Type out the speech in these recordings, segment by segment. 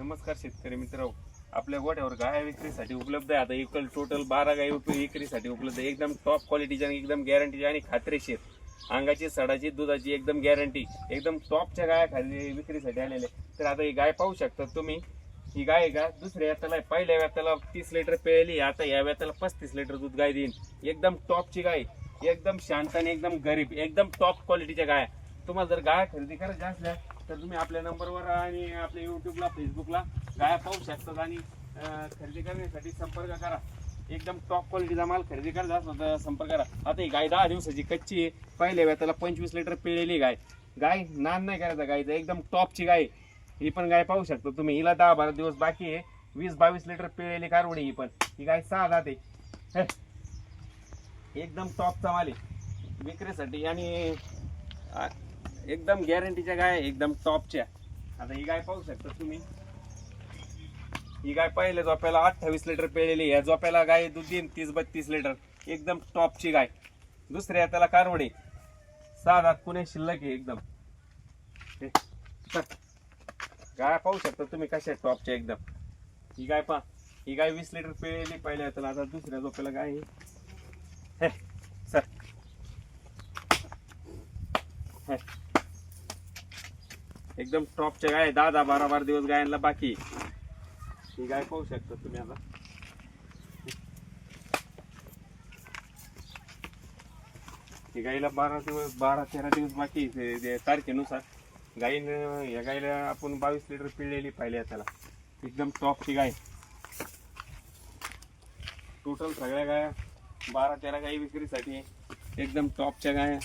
नमस्कार शेतकरी मित्र. आपल्या गोठ्यावर गाय विक्रीसाठी उपलब्ध आहे. आता इकल टोटल बारा गाय विक्रीसाठी उपलब्ध आहे. एकदम टॉप क्वालिटीची आणि एकदम गॅरंटीची आणि खात्रीशीर अंगाची सडाची दुधाची एकदम गॅरंटी एकदम टॉपच्या गाया खाली विक्रीसाठी आलेले तर आता ही गाय पाहू शकता तुम्ही. ही गाय का? दुसऱ्या व्यताला पहिल्या व्यताला तीस लिटर पिळली आता या व्यताला पस्तीस लिटर दूध गाय देईन. एकदम टॉपची गाय. एकदम शांत आणि एकदम गरीब. एकदम टॉप क्वालिटीच्या गाय. तुम्हाला जर गाय खरेदी करायची असल्या तर तुम्ही आपल्या नंबरवर आणि आपल्या युट्यूबला फेसबुकला गाया पाहू शकतात आणि खरेदी करण्यासाठी संपर्क करा. एकदम टॉप क्वालिटीचा माल खरेदी करायचा तर संपर्क करा. आता ही गाय दहा दिवसाची कच्ची आहे. पहिल्या त्याला पंचवीस लिटर पिळलेली गाय. गाय नान नाही करायचा गायचं एकदम टॉपची गाय. आहे. ही पण गाय पाहू शकता तुम्ही. हिला दहा बारा दिवस बाकी आहे. वीस बावीस लिटर पिळलेली कारवडी ही पण. ही गाय सहा जाते एकदम टॉपचा माल आहे. विक्रीसाठी आणि एकदम गॅरंटीच्या गाय एकदम टॉपच्या आता ही गाय पाहू शकता तुम्ही. ही गाय पहिल्या झोप्याला अठ्ठावीस लिटर पेलेली या झोप्याला गाय दूध देईन तीस बत्तीस लिटर एकदम टॉपची गाय. दुसऱ्या त्याला कारवडे. सात दात पुणे शिल्लक आहे एकदम. हे, गाय पाहू शकता तुम्ही कशा टॉपच्या एकदम. ही गाय पहा. ही गाय वीस लिटर पेळेली पहिल्या त्याला. आता दुसऱ्या झोप्याला गाय आहे. हे सर हे. एकदम टॉपच्या गाय दहा दहा बारा बारा दिवस गायांना बाकी. ही गाय पाहू शकता तुम्ही आता. ही गाईला बारा दिवस बारा तेरा दिवस बाकी ते- तारखेनुसार. गाईनं या गाईला आपण बावीस लिटर पिळलेली पाहिली त्याला. एकदम टॉपची गाय. टोटल सगळ्या गाया बारा तेरा गाई विक्रीसाठी एकदम टॉपच्या गाया.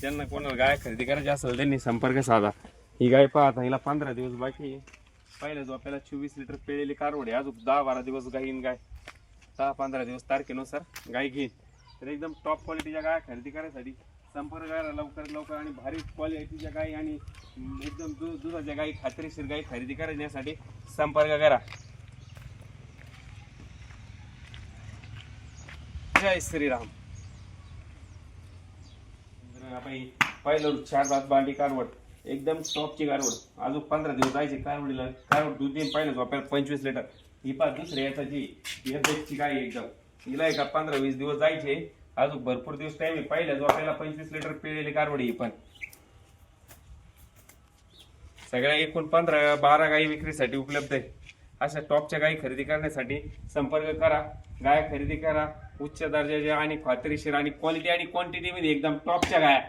ज्यांना कोणाला गाय खरेदी करायची असेल त्यांनी संपर्क साधा. ही गाय पाहता हिला पंधरा दिवस बाकी आहे. पहिल्या आपल्याला चोवीस लिटर पिळलेली कारवडे अजून दहा बारा दिवस गाईन गाय. दहा पंधरा दिवस तारखेनुसार गाय घेईन. तर एकदम टॉप क्वालिटीच्या गाय खरेदी करायसाठी संपर्क करा लवकरात लवकर आणि भारी क्वालिटीच्या गाय आणि एकदम दु दुधाच्या गाई खात्रीशीर गाय खरेदी करण्यासाठी संपर्क करा. जय श्रीराम. आपण पहिलं चार दात बांडी कारवड. एकदम टॉपची गारवड. अजून पंधरा दिवस जायचे कारवडीला कारवड दूध देईन पहिलं आपल्याला पंचवीस लिटर ही पा दुसऱ्या याची याची गाय एकदम. हिला एका पंधरा वीस दिवस जायचे. अजून भरपूर दिवस टाइम आहे. जो आपल्याला पंचवीस लिटर पिळलेली कारवडी ही पण. सगळ्या एकूण पंधरा बारा गायी विक्रीसाठी उपलब्ध आहे. अशा टॉपच्या गायी खरेदी करण्यासाठी संपर्क करा. गाय खरेदी करा. उच्च दर्जाच्या आणि खात्रीशीर आणि क्वालिटी आणि क्वांटिटीमध्ये एकदम टॉपच्या गाया.